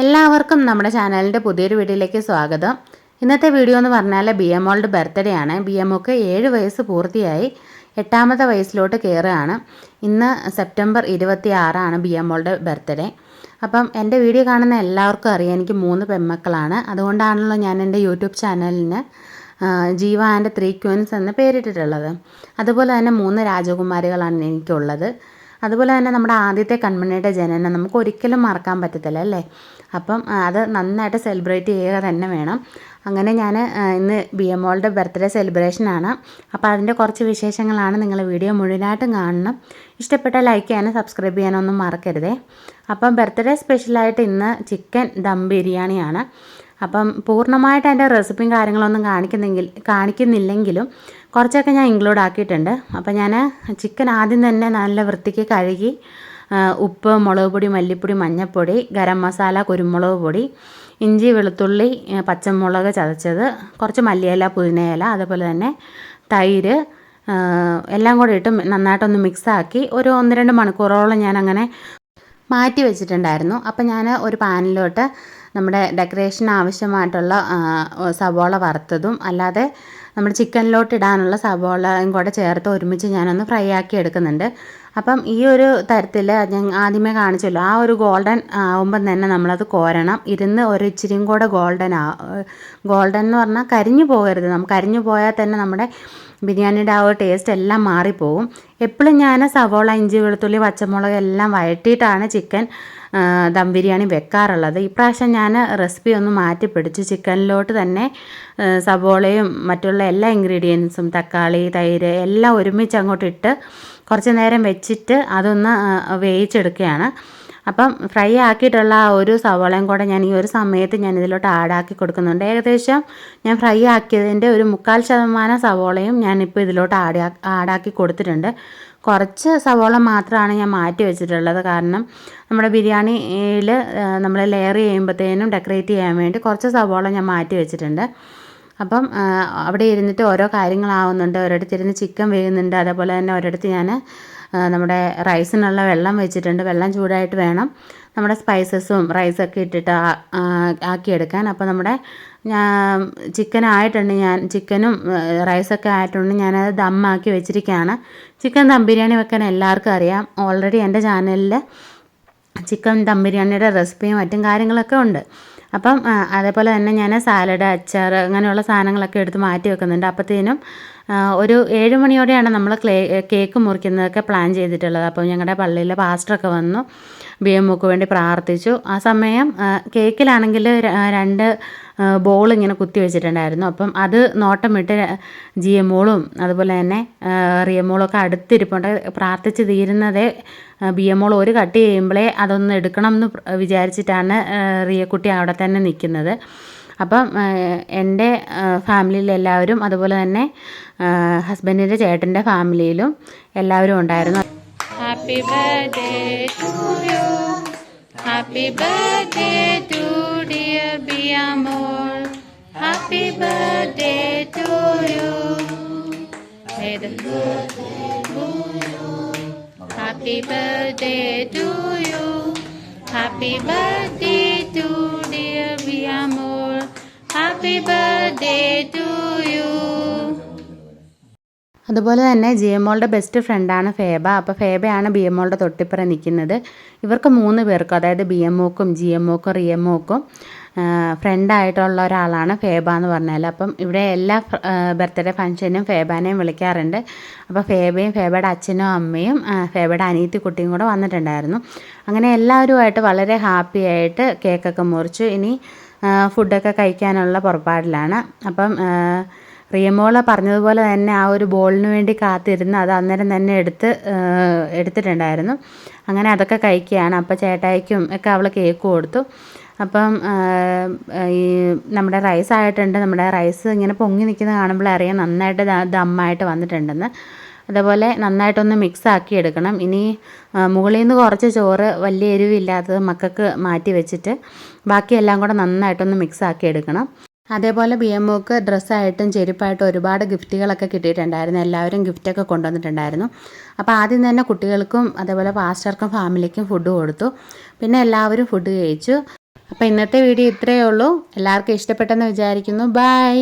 എല്ലാവർക്കും നമ്മുടെ ചാനലിന്റെ പുതിയൊരു വീഡിയോയിലേക്ക് സ്വാഗതം. ഇന്നത്തെ വീഡിയോ എന്ന് പറഞ്ഞാൽ ബി എം മോളുടെ ബർത്ത്ഡേ ആണ്. ബി എം ഒക്കെ ഏഴ് വയസ്സ് പൂർത്തിയായി എട്ടാമത്തെ വയസ്സിലോട്ട് കയറുകയാണ്. ഇന്ന് സെപ്റ്റംബർ ഇരുപത്തി ആറാണ് ബി എം മോളുടെ ബർത്ത്ഡേ. അപ്പം എന്റെ വീഡിയോ കാണുന്ന എല്ലാവർക്കും അറിയാം. എനിക്ക് മൂന്ന് പെൺമക്കളാണ്. അതുകൊണ്ടാണല്ലോ ഞാൻ എന്റെ യൂട്യൂബ് ചാനലിന് ജീവ ആൻഡ് ത്രീ ക്യൂൻസ് എന്ന് പേരിട്ടിട്ടുള്ളത്. അതുപോലെ തന്നെ മൂന്ന് രാജകുമാരികളാണ് എനിക്കുള്ളത്. അതുപോലെ തന്നെ നമ്മുടെ ആദ്യത്തെ കൺമണിയുടെ ജനനം നമുക്ക് ഒരിക്കലും മറക്കാൻ പറ്റത്തില്ല അല്ലേ? അപ്പം അത് നന്നായിട്ട് സെലിബ്രേറ്റ് ചെയ്യുക തന്നെ വേണം. അങ്ങനെ ഞാൻ ഇന്ന് ബി എം മോളുടെ ബർത്ത്ഡേ സെലിബ്രേഷനാണ് അപ്പോൾ അതിന്റെ കുറച്ച് വിശേഷങ്ങളാണ് നിങ്ങൾ വീഡിയോ മുഴുവനായിട്ടും കാണണം. ഇഷ്ടപ്പെട്ട ലൈക്ക് ചെയ്യാനും സബ്സ്ക്രൈബ് ചെയ്യാനൊന്നും മറക്കരുതേ. അപ്പം ബർത്ത്ഡേ സ്പെഷ്യലായിട്ട് ഇന്ന് ചിക്കൻ ദം ബിരിയാണിയാണ്. അപ്പം പൂർണമായിട്ട് അതിന്റെ റെസിപ്പിയും കാര്യങ്ങളൊന്നും കാണിക്കുന്നെങ്കിൽ കാണിക്കുന്നില്ലെങ്കിലും കുറച്ചൊക്കെ ഞാൻ ഇൻക്ലൂഡ് ആക്കിയിട്ടുണ്ട്. അപ്പം ഞാൻ ചിക്കൻ ആദ്യം തന്നെ നല്ല വൃത്തിക്ക് കഴുകി ഉപ്പ് മുളക് പൊടി മല്ലിപ്പൊടി മഞ്ഞൾപ്പൊടി ഗരം മസാല കുരുമുളക് പൊടി ഇഞ്ചി വെളുത്തുള്ളി പച്ചമുളക് ചതച്ചത് കുറച്ച് മല്ലിയില പുതിനയില അതുപോലെ തന്നെ തൈര് എല്ലാം കൂടെ ഇട്ട് നന്നായിട്ടൊന്ന് മിക്സാക്കി ഒരു ഒന്ന് രണ്ട് മണിക്കൂറോളം ഞാൻ അങ്ങനെ മാറ്റി വെച്ചിട്ടുണ്ടായിരുന്നു. അപ്പം ഞാൻ ഒരു പാനിലോട്ട് നമ്മുടെ ഡെക്കറേഷൻ ആവശ്യമായിട്ടുള്ള സവോള വറുത്തതും അല്ലാതെ നമ്മുടെ ചിക്കനിലോട്ട് ഇടാനുള്ള സവോളയും കൂടെ ചേർത്ത് ഒരുമിച്ച് ഞാനൊന്ന് ഫ്രൈ ആക്കി എടുക്കുന്നുണ്ട്. അപ്പം ഈ ഒരു തരത്തിൽ ഞാൻ ആദ്യമേ കാണിച്ചല്ലോ ആ ഒരു ഗോൾഡൻ ആവുമ്പം തന്നെ നമ്മളത് കോരണം. ഇരുന്ന് ഒരു ഇച്ചിരിയും കൂടെ ഗോൾഡൻ ആ ഗോൾഡൻ എന്ന് പറഞ്ഞാൽ കരിഞ്ഞു പോകരുത്. നമുക്ക് കരിഞ്ഞു പോയാൽ തന്നെ നമ്മുടെ ബിരിയാണിയുടെ ആ ഒരു ടേസ്റ്റ് എല്ലാം മാറിപ്പോവും. എപ്പോഴും ഞാൻ സവോള ഇഞ്ചി വെളുത്തുള്ളി പച്ചമുളക് എല്ലാം വഴറ്റിയിട്ടാണ് ചിക്കൻ ദം ബിരിയാണി വെക്കാറുള്ളത്. ഇപ്രാവശ്യം ഞാൻ റെസിപ്പി ഒന്ന് മാറ്റി പിടിച്ച് ചിക്കനിലോട്ട് തന്നെ സബോളയും മറ്റുള്ള എല്ലാ ഇൻഗ്രീഡിയൻസും തക്കാളി തൈര് എല്ലാം ഒരുമിച്ച് അങ്ങോട്ട് ഇട്ട് കുറച്ച് നേരം വെച്ചിട്ട് അതൊന്ന് വേവിച്ചെടുക്കുകയാണ്. അപ്പം ഫ്രൈ ആക്കിയിട്ടുള്ള ആ ഒരു സവോളയും കൂടെ ഞാൻ ഈ ഒരു സമയത്ത് ഞാൻ ഇതിലോട്ട് ആഡാക്കി കൊടുക്കുന്നുണ്ട്. ഏകദേശം ഞാൻ ഫ്രൈ ആക്കിയതിന്റെ ഒരു മുക്കാൽ ശതമാനം സവോളയും ഞാനിപ്പോൾ ഇതിലോട്ട് ആഡ് ആഡാക്കി കൊടുത്തിട്ടുണ്ട്. കുറച്ച് സവോള മാത്രമാണ് ഞാൻ മാറ്റി വെച്ചിട്ടുള്ളത്. കാരണം നമ്മുടെ ബിരിയാണിയിൽ നമ്മൾ ലെയർ ചെയ്യുമ്പോഴത്തേനും ഡെക്കറേറ്റ് ചെയ്യാൻ വേണ്ടി കുറച്ച് സവോള ഞാൻ മാറ്റി വെച്ചിട്ടുണ്ട്. അപ്പം അവിടെ ഇരുന്നിട്ട് ഓരോ കാര്യങ്ങളാവുന്നുണ്ട്. ഒരിടത്ത് ഇരുന്ന് ചിക്കൻ വേകുന്നുണ്ട് അതേപോലെ തന്നെ ഒരിടത്ത് ഞാൻ നമ്മുടെ റൈസിനുള്ള വെള്ളം വെച്ചിട്ടുണ്ട്. വെള്ളം ചൂടായിട്ട് വേണം. നമ്മുടെ സ്പൈസസും റൈസൊക്കെ ഇട്ടിട്ട് ആക്കിയെടുക്കാൻ. അപ്പോൾ നമ്മുടെ ഞാൻ ചിക്കൻ ആയിട്ടുണ്ട് ഞാൻ. ചിക്കനും റൈസൊക്കെ ആയിട്ടുണ്ട്. ഞാനത് ദമ്മാക്കി വെച്ചിരിക്കുകയാണ് ചിക്കൻ ദം ബിരിയാണി വെക്കാൻ എല്ലാവർക്കും അറിയാം. ഓൾറെഡി എന്റെ ചാനലിൽ ചിക്കൻ ദം ബിരിയാണിയുടെ റെസിപ്പിയും മറ്റും കാര്യങ്ങളൊക്കെ ഉണ്ട്. അപ്പം അതേപോലെ തന്നെ ഞാൻ സാലഡ് അച്ചാർ അങ്ങനെയുള്ള സാധനങ്ങളൊക്കെ എടുത്ത് മാറ്റി വെക്കുന്നുണ്ട്. അപ്പോഴത്തേനും ഒരു ഏഴ് മണിയോടെയാണ് നമ്മൾ ക്ലേ കേക്ക് മുറിക്കുന്നതൊക്കെ പ്ലാൻ ചെയ്തിട്ടുള്ളത്. അപ്പോൾ ഞങ്ങളുടെ പള്ളിയിലെ പാസ്റ്ററൊക്കെ വന്നു ബി എം ഒക്ക് വേണ്ടി പ്രാർത്ഥിച്ചു. ആ സമയം കേക്കിലാണെങ്കിൽ രണ്ട് ബോൾ ഇങ്ങനെ കുത്തി വെച്ചിട്ടുണ്ടായിരുന്നു. അപ്പം അത് നോട്ടം വിട്ട് ജി എമ്മോളും അതുപോലെ തന്നെ റിയമ്മോളും ഒക്കെ അടുത്തിരിപ്പുണ്ട്. പ്രാർത്ഥിച്ച് തീരുന്നതേ ബി എമ്മോൾ ഒരു കട്ട് ചെയ്യുമ്പോഴേ അതൊന്ന് എടുക്കണം എന്ന് വിചാരിച്ചിട്ടാണ് റിയക്കുട്ടി അവിടെ തന്നെ നിൽക്കുന്നത്. അപ്പം എന്റെ ഫാമിലിയിൽ എല്ലാവരും അതുപോലെ തന്നെ ഹസ്ബൻഡിന്റെ ചേട്ടന്റെ ഫാമിലിയിലും എല്ലാവരും ഉണ്ടായിരുന്നു happy birthday to you. Happy birthday to dear Biamor. Happy birthday to you. May the Happy birthday to you. Happy birthday to dear birthday to you. അതുപോലെ തന്നെ ജി എം മോളുടെ ബെസ്റ്റ് ഫ്രണ്ടാണ് ഫേബ അപ്പോൾ ഫേബയാണ് ബി എം മോളുടെ തൊട്ടിപ്പുറം നിൽക്കുന്നത്. ഇവർക്ക് മൂന്ന് പേർക്കും അതായത് ബി എം ഒക്കും ജി എം ഒക്കും റി എം ഒക്കും ഫ്രണ്ടായിട്ടുള്ള ഒരാളാണ് ഫേബ എന്ന് പറഞ്ഞാൽ അപ്പം ഇവിടെ എല്ലാ ബർത്ത്ഡേ ഫംഗ്ഷനും ഫേബാനെയും വിളിക്കാറുണ്ട്. അപ്പോൾ ഫേബയും ഫേബയുടെ അച്ഛനും അമ്മയും ഫേബയുടെ അനിയത്തി കുട്ടിയും കൂടെ വന്നിട്ടുണ്ടായിരുന്നു. അങ്ങനെ എല്ലാവരുമായിട്ട് വളരെ ഹാപ്പിയായിട്ട് കേക്കൊക്കെ മുറിച്ചു. ഇനി ഫുഡൊക്കെ കഴിക്കാനുള്ള പുറപ്പാടിലാണ്. അപ്പം റിയമോള പറഞ്ഞതുപോലെ തന്നെ ആ ഒരു ബോളിന് വേണ്ടി കാത്തിരുന്ന് അത് അന്നേരം തന്നെ എടുത്ത് എടുത്തിട്ടുണ്ടായിരുന്നു. അങ്ങനെ അതൊക്കെ കഴിക്കുകയാണ്. അപ്പോൾ ചേട്ടായിക്കും ഒക്കെ അവൾ കേക്ക് കൊടുത്തു. അപ്പം ഈ നമ്മുടെ റൈസ് ആയിട്ടുണ്ട്. നമ്മുടെ റൈസ് ഇങ്ങനെ പൊങ്ങി നിൽക്കുന്നത് കാണുമ്പോൾ അറിയാം നന്നായിട്ട് ദമ്മായിട്ട് വന്നിട്ടുണ്ടെന്ന്. അതേപോലെ നന്നായിട്ടൊന്ന് മിക്സ് ആക്കി എടുക്കണം. ഇനി മുകളിൽ നിന്ന് കുറച്ച് ചോറ് വലിയ എരിവില്ലാത്തത് മക്കൾക്ക് മാറ്റി വെച്ചിട്ട് ബാക്കിയെല്ലാം കൂടെ നന്നായിട്ടൊന്ന് മിക്സ് ആക്കി എടുക്കണം. അതേപോലെ ബി എം ഒക്ക് ഡ്രസ്സായിട്ടും ചെരുപ്പായിട്ടും ഒരുപാട് ഗിഫ്റ്റുകളൊക്കെ കിട്ടിയിട്ടുണ്ടായിരുന്നു. എല്ലാവരും ഗിഫ്റ്റൊക്കെ കൊണ്ടുവന്നിട്ടുണ്ടായിരുന്നു. അപ്പോൾ ആദ്യം തന്നെ കുട്ടികൾക്കും അതേപോലെ പാസ്റ്റർക്കും ഫാമിലിക്കും ഫുഡ് കൊടുത്തു. പിന്നെ എല്ലാവരും ഫുഡ് കഴിച്ചു. അപ്പോൾ ഇന്നത്തെ വീഡിയോ ഇത്രയേ ഉള്ളൂ. എല്ലാവർക്കും ഇഷ്ടപ്പെട്ടെന്ന് വിചാരിക്കുന്നു. ബൈ.